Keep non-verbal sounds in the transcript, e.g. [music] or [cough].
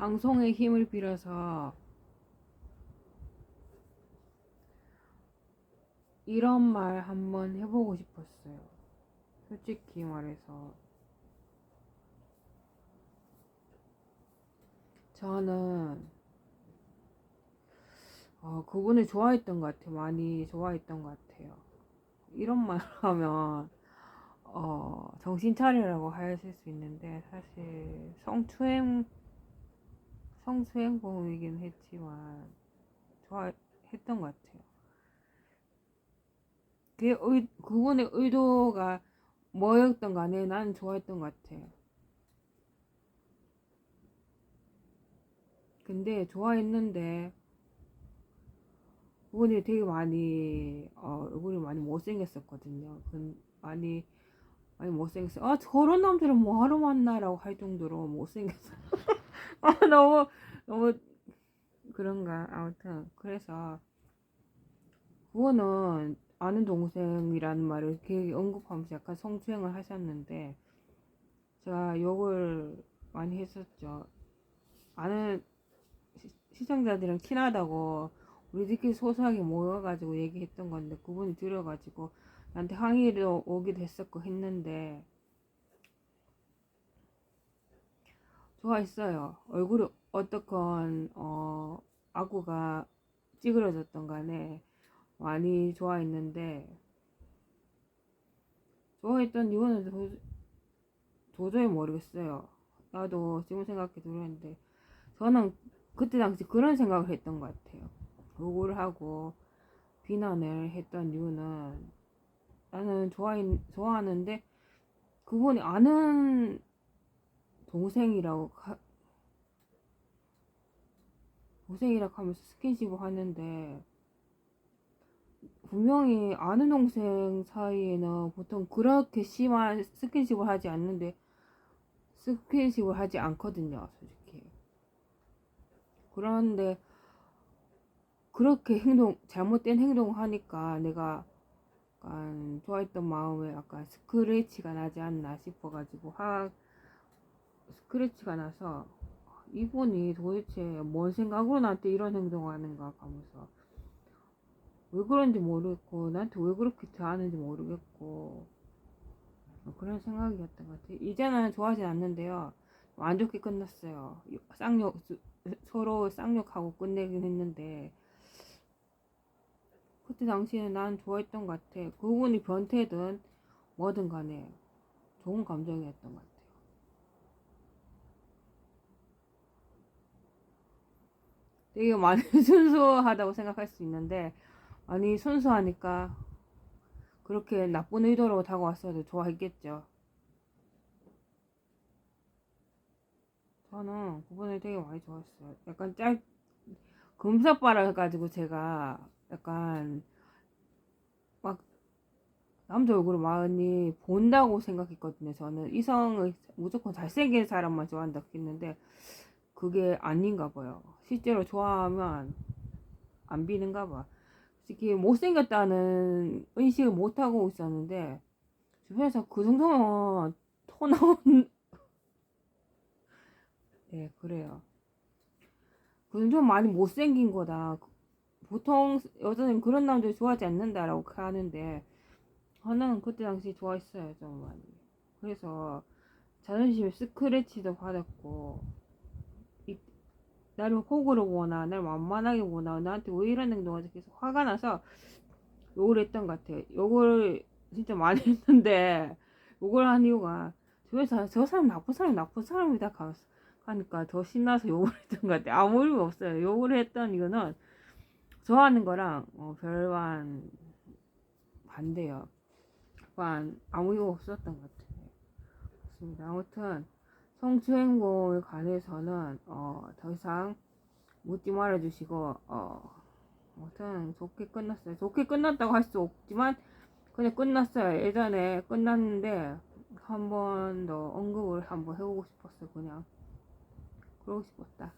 방송의 힘을 빌어서 이런 말 한번 해보고 싶었어요. 솔직히 말해서. 저는, 어, 그분을 좋아했던 것 같아요. 많이 좋아했던 것 같아요. 이런 말 [laughs] 하면, 어, 정신 차리라고 하실 수 있는데, 사실, 성추행, 성추행범이긴 했지만, 좋아했던 것 같아요. 그 의, 그분의 의도가 뭐였던 간에 나는 좋아했던 것 같아요. 근데 좋아했는데 그분이 되게 많이 어, 얼굴이 많이 못생겼었거든요. 그 많이 많이 못생겼어. 아 저런 남들은 뭐하러 만나라고 할 정도로 못생겼어. [laughs] [laughs] 아 너무 너무 그런가 아무튼 그래서 그거는 아는 동생이라는 말을 이렇게 언급하면서 약간 성추행을 하셨는데 제가 욕을 많이 했었죠. 아는 시- 시청자들은 티나다고 우리들끼리 소소하게 모여가지고 얘기했던 건데 그분이 들어가지고 나한테 항의도 오기도 했었고 했는데 좋아했어요. 얼굴이 어떻건 어 아구가 찌그러졌던 간에 많이 좋아했는데 좋아했던 이유는 도, 도저히 모르겠어요. 나도 지금 생각해 들었는데 저는 그때 당시 그런 생각을 했던 것 같아요. 욕을 하고 비난을 했던 이유는 나는 좋아 좋아하는데 그분이 아는 동생이라고 가, 동생이라고 하면서 스킨십을 하는데 분명히 아는 동생 사이에는 보통 그렇게 심한 스킨십을 하지 않는데 스킨십을 하지 않거든요, 솔직히. 그런데 그렇게 행동 잘못된 행동을 하니까 내가 약간 좋아했던 마음에 약간 스크래치가 나지 않나 싶어가지고 하 스크래치가 나서 이분이 도대체 뭔 생각으로 나한테 이런 행동을 하는가 하면서 왜 그런지 모르겠고 나한테 왜 그렇게 대하는지 모르겠고 뭐 그런 생각이었던 것 같아요. 이제는 좋아하진 않는데요. 안 좋게 끝났어요. 쌍욕 서로 쌍욕하고 끝내긴 했는데 그때 당시에는 난 좋아했던 것 같아. 그분이 변태든 뭐든 간에 좋은 감정이었던 것 같아 되게 많이 [laughs] 순수하다고 생각할 수 있는데 아니 순수하니까 그렇게 나쁜 의도로 다가왔어도 좋아했겠죠. 저는 그분을 되게 많이 좋아했어요. 약간 짧 금사빠라 해가지고 제가 약간 막 남자 얼굴을 많이 본다고 생각했거든요. 저는 이성을 무조건 잘생긴 사람만 좋아한다고 했는데 그게 아닌가 봐요. 실제로 좋아하면 안 비는가 봐. 솔직히 못생겼다는 인식을 못하고 있었는데 주변에서 그 정도면 토 나온 [laughs] 네 그래요. 그 정도면 많이 못생긴 거다. 보통 여자는 그런 남자를 좋아하지 않는다라고 하는데 저는 그때 당시 좋아했어요 좀 많이. 그래서 자존심에 스크래치도 받았고 이, 나를 호구로 보나 나를 만만하게 보나 나한테 왜 이런 행동을 하지 계속 화가 나서 욕을 했던 것 같아요. 욕을 진짜 많이 [laughs] 했는데 욕을 한 이유가 주변에서 저 사람 나쁜 사람 나쁜 사람이다 하니까 더 신나서 욕을 [laughs] 했던 것 같아요. 아무 의미 없어요. 욕을 했던 이유는 좋아하는 거랑 어, 별반 반대요. 반 아무 이유 없었던 것 같아요. 아무튼 성추행범에 관해서는 어, 더 이상 묻지 말아주시고 어, 아무튼 좋게 끝났어요. 좋게 끝났다고 할 수 없지만 그냥 끝났어요. 예전에 끝났는데 한 번 더 언급을 한번 해보고 싶었어요. 그냥 그러고 싶었다.